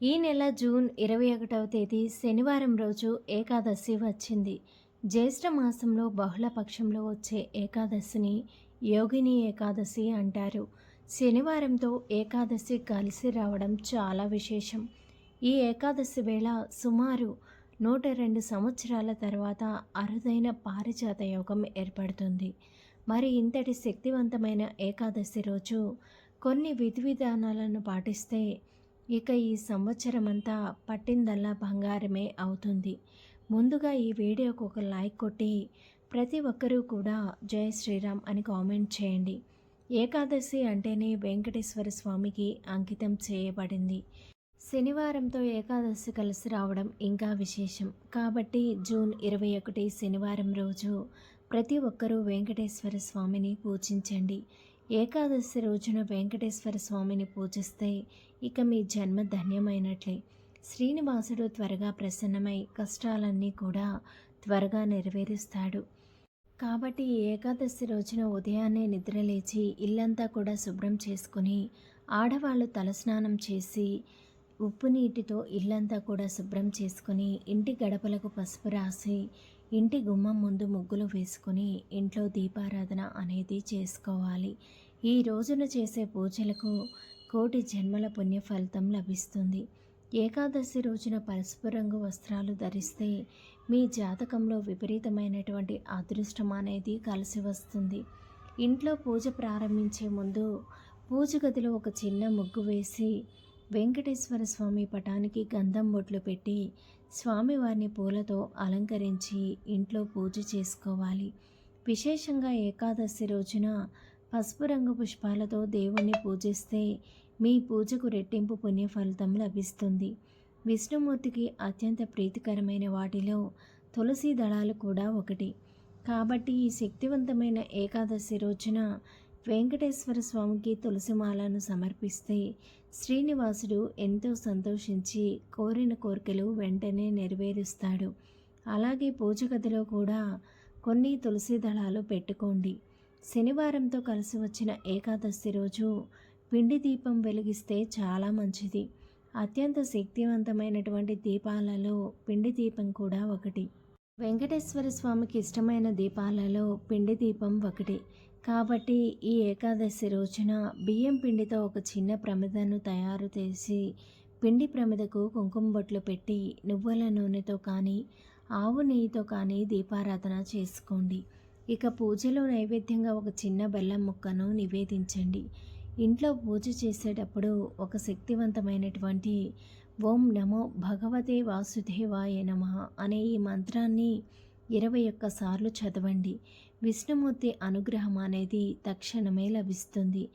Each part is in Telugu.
ఈ నెల జూన్ ఇరవై ఒకటవ తేదీ శనివారం రోజు ఏకాదశి వచ్చింది. జ్యేష్ఠ మాసంలో బహుళ పక్షంలో వచ్చే ఏకాదశిని యోగిని ఏకాదశి అంటారు. శనివారంతో ఏకాదశి కలిసి రావడం చాలా విశేషం. ఈ ఏకాదశి వేళ సుమారు నూట రెండు సంవత్సరాల తర్వాత అరుదైన పారిజాత యోగం ఏర్పడుతుంది. మరి ఇంతటి శక్తివంతమైన ఏకాదశి రోజు కొన్ని విధి విధానాలను పాటిస్తే ఇక ఈ సంవత్సరమంతా పట్టిందల్లా బంగారమే అవుతుంది. ముందుగా ఈ వీడియోకు ఒక లైక్ కొట్టి ప్రతి ఒక్కరూ కూడా జయ శ్రీరామ్ అని కామెంట్ చేయండి. ఏకాదశి అంటేనే వెంకటేశ్వర స్వామికి అంకితం చేయబడింది. శనివారంతో ఏకాదశి కలిసి రావడం ఇంకా విశేషం. కాబట్టి జూన్ ఇరవై ఒకటి శనివారం రోజు ప్రతి ఒక్కరూ వెంకటేశ్వర స్వామిని పూజించండి. ఏకాదశి రోజున వెంకటేశ్వర స్వామిని పూజిస్తే ఇక మీ జన్మ ధన్యమైనట్లే. శ్రీనివాసుడు త్వరగా ప్రసన్నమై కష్టాలన్నీ కూడా త్వరగా నెరవేరుస్తాడు. కాబట్టి ఏకాదశి రోజున ఉదయాన్నే నిద్రలేచి ఇల్లంతా కూడా శుభ్రం చేసుకుని ఆడవాళ్ళు తలస్నానం చేసి ఉప్పు నీటితో ఇల్లంతా కూడా శుభ్రం చేసుకుని ఇంటి గడపలకు పసుపు రాసి ఇంటి గుమ్మం ముందు ముగ్గులు వేసుకుని ఇంట్లో దీపారాధన అనేది చేసుకోవాలి. ఈ రోజున చేసే పూజలకు కోటి జన్మల పుణ్య ఫలితం లభిస్తుంది. ఏకాదశి రోజున పసుపు రంగు వస్త్రాలు ధరిస్తే మీ జాతకంలో విపరీతమైనటువంటి అదృష్టం అనేది కలిసి వస్తుంది. ఇంట్లో పూజ ప్రారంభించే ముందు పూజ గదిలో ఒక చిన్న ముగ్గు వేసి వెంకటేశ్వర స్వామి పటానికి గంధం బొట్లు పెట్టి స్వామివారిని పూలతో అలంకరించి ఇంట్లో పూజ చేసుకోవాలి. విశేషంగా ఏకాదశి రోజున పసుపు రంగు పుష్పాలతో దేవుణ్ణి పూజిస్తే మీ పూజకు రెట్టింపు పుణ్య ఫలితం లభిస్తుంది. విష్ణుమూర్తికి అత్యంత ప్రీతికరమైన వాటిలో తులసి దళాలు కూడా ఒకటి. కాబట్టి ఈ శక్తివంతమైన ఏకాదశి రోజున వెంకటేశ్వర స్వామికి తులసిమాలను సమర్పిస్తే శ్రీనివాసుడు ఎంతో సంతోషించి కోరిన కోరికలు వెంటనే నెరవేరుస్తాడు. అలాగే పూజ గదిలో కూడా కొన్ని తులసి దళాలు పెట్టుకోండి. శనివారంతో కలిసి వచ్చిన ఏకాదశి రోజు పిండి దీపం వెలిగిస్తే చాలా మంచిది. అత్యంత శక్తివంతమైనటువంటి దీపాలలో పిండి దీపం కూడా ఒకటి. వెంకటేశ్వర స్వామికి ఇష్టమైన దీపాలలో పిండి దీపం ఒకటి. కాబట్టి ఈ ఏకాదశి రోజున బియ్యం పిండితో ఒక చిన్న ప్రమిదను తయారు చేసి పిండి ప్రమిదకు కుంకుమ బొట్లు పెట్టి నువ్వుల నూనెతో కానీ ఆవు నెయ్యితో కానీ దీపారాధన చేసుకోండి. ఇక పూజలో నైవేద్యంగా ఒక చిన్న బెల్లం ముక్కను నివేదించండి. ఇంట్లో పూజ చేసేటప్పుడు ఒక శక్తివంతమైనటువంటి ఓం నమో భగవతే వాసుదేవాయ నమ అనే ఈ మంత్రాన్ని ఇరవై ఒక్కసార్లు చదవండి. విష్ణుమూర్తి అనుగ్రహం అనేది తక్షణమే లభిస్తుంది.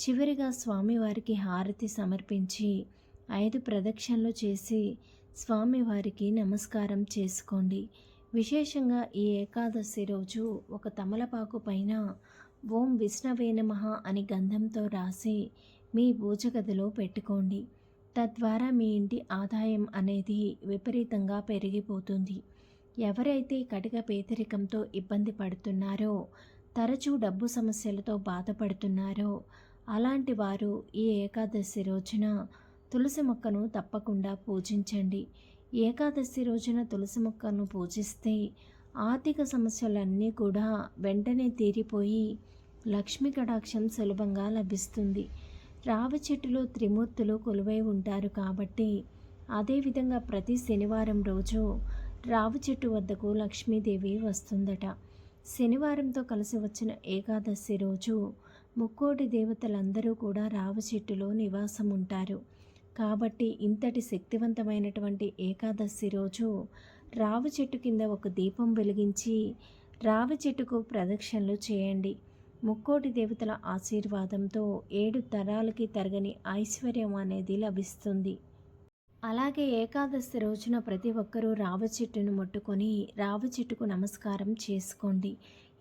చివరిగా స్వామివారికి హారతి సమర్పించి ఐదు ప్రదక్షిణలు చేసి స్వామివారికి నమస్కారం చేసుకోండి. విశేషంగా ఈ ఏకాదశి రోజు ఒక తమలపాకు పైన ఓం విష్ణవే నమ అని గంధంతో రాసి మీ పూజ పెట్టుకోండి. తద్వారా మీ ఇంటి ఆదాయం అనేది విపరీతంగా పెరిగిపోతుంది. ఎవరైతే కటిక పేదరికంతో ఇబ్బంది పడుతున్నారో తరచూ డబ్బు సమస్యలతో బాధపడుతున్నారో అలాంటి వారు ఈ ఏకాదశి రోజున తులసి మొక్కను తప్పకుండా పూజించండి. ఏకాదశి రోజున తులసి మొక్కను పూజిస్తే ఆర్థిక సమస్యలన్నీ కూడా వెంటనే తీరిపోయి లక్ష్మీ కటాక్షం సులభంగా లభిస్తుంది. రావి చెట్టులో త్రిమూర్తులు కొలువై ఉంటారు కాబట్టి అదేవిధంగా ప్రతి శనివారం రోజు రావి చెట్టు వద్దకు లక్ష్మీదేవి వస్తుందట. శనివారంతో కలిసి వచ్చిన ఏకాదశి రోజు ముక్కోటి దేవతలందరూ కూడా రావి చెట్టులో నివాసం ఉంటారు కాబట్టి ఇంతటి శక్తివంతమైనటువంటి ఏకాదశి రోజు రావి చెట్టు కింద ఒక దీపం వెలిగించి రావి చెట్టుకు ప్రదక్షిణలు చేయండి. ముక్కోటి దేవతల ఆశీర్వాదంతో ఏడు తరాలకి తరగని ఐశ్వర్యం అనేది లభిస్తుంది. అలాగే ఏకాదశి రోజున ప్రతి ఒక్కరూ రావి చెట్టును ముట్టుకొని రావి చెట్టుకు నమస్కారం చేసుకోండి.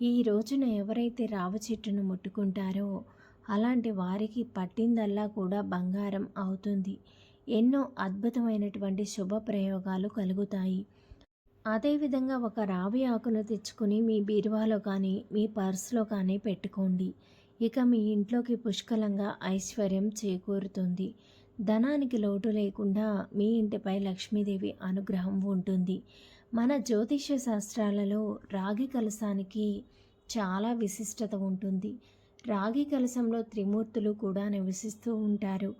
ఈ రోజున ఎవరైతే రావి చెట్టును ముట్టుకుంటారో అలాంటి వారికి పట్టిందల్లా కూడా బంగారం అవుతుంది. ఎన్నో అద్భుతమైనటువంటి శుభ ప్రయోగాలు కలుగుతాయి. అదేవిధంగా ఒక రావి ఆకును తెచ్చుకొని మీ బీరువాలో కానీ మీ పర్స్లో కానీ పెట్టుకోండి. ఇక మీ ఇంట్లోకి పుష్కలంగా ఐశ్వర్యం చేకూరుతుంది. ధనానికి లోటు లేకుండా మీ ఇంటిపై లక్ష్మీదేవి అనుగ్రహం ఉంటుంది. మన జ్యోతిష్య శాస్త్రాలలో రాగి కలశానికి చాలా విశిష్టత ఉంటుంది. రాగి కలశంలో త్రిమూర్తులు కూడా నివసిస్తూ ఉంటారు.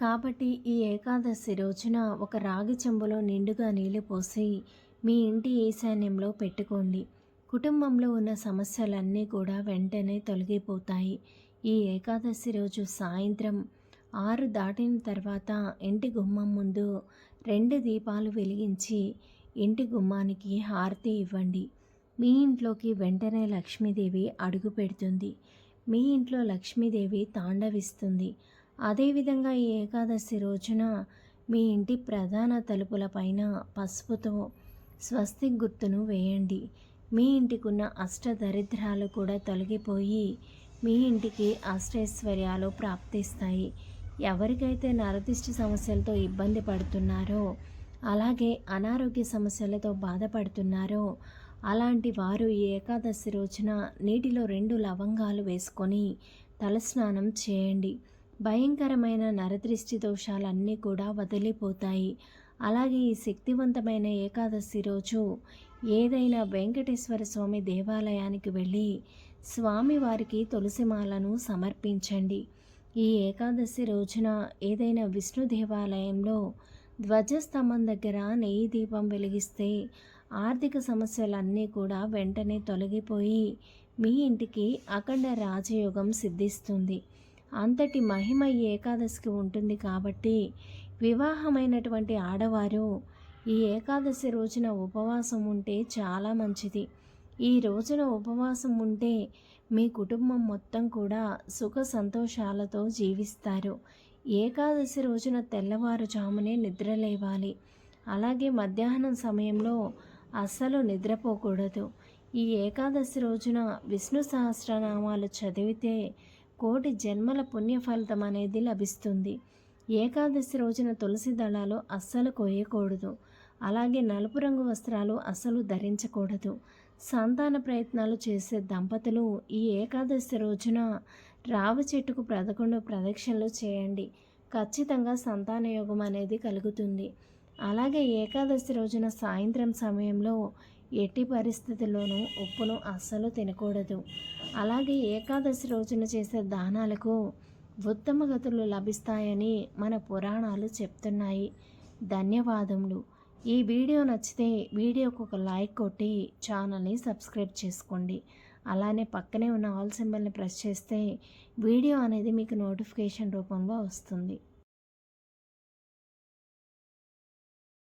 కాబట్టి ఈ ఏకాదశి రోజున ఒక రాగి చెంబులో నిండుగా నీళ్ళు పోసి మీ ఇంటి ఈశాన్యంలో పెట్టుకోండి. కుటుంబంలో ఉన్న సమస్యలన్నీ కూడా వెంటనే తొలగిపోతాయి. ఈ ఏకాదశి రోజు సాయంత్రం ఆరు దాటిన తర్వాత ఇంటి గుమ్మం ముందు రెండు దీపాలు వెలిగించి ఇంటి గుమ్మానికి హారతి ఇవ్వండి. మీ ఇంట్లోకి వెంటనే లక్ష్మీదేవి అడుగు పెడుతుంది. మీ ఇంట్లో లక్ష్మీదేవి తాండవిస్తుంది. అదేవిధంగా ఈ ఏకాదశి రోజున మీ ఇంటి ప్రధాన తలుపుల పైన పసుపుతో స్వస్తిక్ గుర్తును వేయండి. మీ ఇంటికున్న అష్ట దరిద్రాలు కూడా తొలగిపోయి మీ ఇంటికి అష్టైశ్వర్యాలు ప్రాప్తిస్తాయి. ఎవరికైతే నరదిష్టి సమస్యలతో ఇబ్బంది పడుతున్నారో అలాగే అనారోగ్య సమస్యలతో బాధపడుతున్నారో అలాంటి వారు ఈ ఏకాదశి రోజున నీటిలో రెండు లవంగాలు వేసుకొని తలస్నానం చేయండి. భయంకరమైన నరదృష్టి దోషాలన్నీ కూడా వదిలిపోతాయి. అలాగే ఈ శక్తివంతమైన ఏకాదశి రోజు ఏదైనా వెంకటేశ్వర స్వామి దేవాలయానికి వెళ్ళి స్వామివారికి తులసిమాలను సమర్పించండి. ఈ ఏకాదశి రోజున ఏదైనా విష్ణు దేవాలయంలో ధ్వజస్తంభం దగ్గర నెయ్యి దీపం వెలిగిస్తే ఆర్థిక సమస్యలన్నీ కూడా వెంటనే తొలగిపోయి మీ ఇంటికి అఖండ రాజయోగం సిద్ధిస్తుంది. అంతటి మహిమ ఈ ఏకాదశికి ఉంటుంది కాబట్టి వివాహమైనటువంటి ఆడవారు ఈ ఏకాదశి రోజున ఉపవాసం ఉంటే చాలా మంచిది. ఈ రోజున ఉపవాసం ఉంటే మీ కుటుంబం మొత్తం కూడా సుఖ సంతోషాలతో జీవిస్తారు. ఏకాదశి రోజున తెల్లవారుజామునే నిద్రలేవాలి అలాగే మధ్యాహ్నం సమయంలో అస్సలు నిద్రపోకూడదు. ఈ ఏకాదశి రోజున విష్ణు సహస్రనామాలు చదివితే కోటి జన్మల పుణ్య ఫలితం అనేది లభిస్తుంది. ఏకాదశి రోజున తులసి దళాలు అస్సలు కోయకూడదు అలాగే నలుపు రంగు వస్త్రాలు అస్సలు ధరించకూడదు. సంతాన ప్రయత్నాలు చేసే దంపతులు ఈ ఏకాదశి రోజున రావి చెట్టుకు పదకొండు ప్రదక్షిణలు చేయండి. ఖచ్చితంగా సంతాన యోగం అనేది కలుగుతుంది. అలాగే ఏకాదశి రోజున సాయంత్రం సమయంలో ఎట్టి పరిస్థితుల్లోనూ ఉప్పును అస్సలు తినకూడదు. అలాగే ఏకాదశి రోజున చేసే దానాలకు ఉత్తమ గతులు లభిస్తాయని మన పురాణాలు చెప్తున్నాయి. ధన్యవాదములు. ఈ వీడియో నచ్చితే వీడియోకు ఒక లైక్ కొట్టి ఛానల్ని సబ్స్క్రైబ్ చేసుకోండి. అలానే పక్కనే ఉన్న ఆల్ సింబల్ని ప్రెస్ చేస్తే వీడియో అనేది మీకు నోటిఫికేషన్ రూపంలో వస్తుంది.